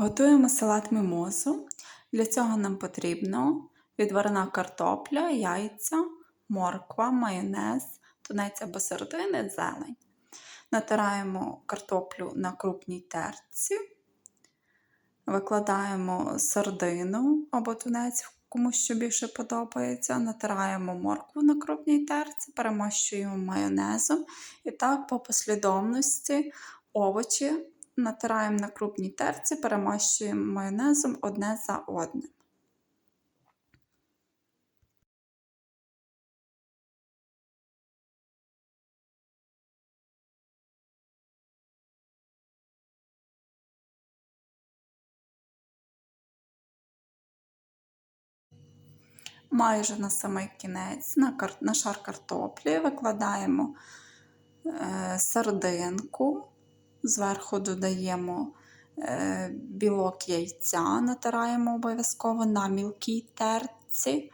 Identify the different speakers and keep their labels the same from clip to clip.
Speaker 1: Готуємо салат мімозу. Для цього нам потрібно відварена картопля, яйця, морква, майонез, тунець або середини, зелень. Натираємо картоплю на крупній терці, викладаємо сардину або тунець, кому що більше подобається. Натираємо моркву на крупній терці, перемащуємо майонезом. І так по послідовності овочі натираємо на крупній терці, перемащуємо майонезом одне за одним. Майже на самий кінець на, кар... на шар картоплі викладаємо е, сардинку, зверху додаємо е, білок яйця, натираємо обов'язково на мілкій терці,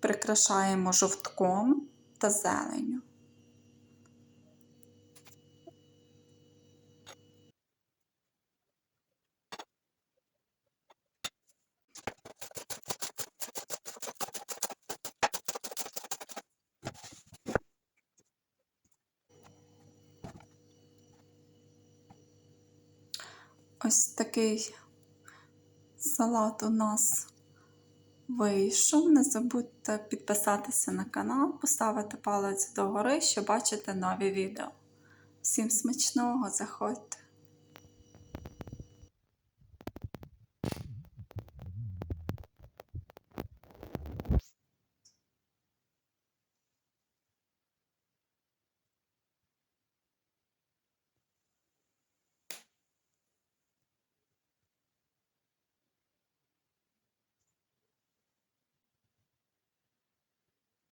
Speaker 1: прикрашаємо жовтком та зеленю. Ось такий салат у нас вийшов. Не забудьте підписатися на канал, поставити палець догори, щоб бачити нові відео. Всім смачного, заходьте!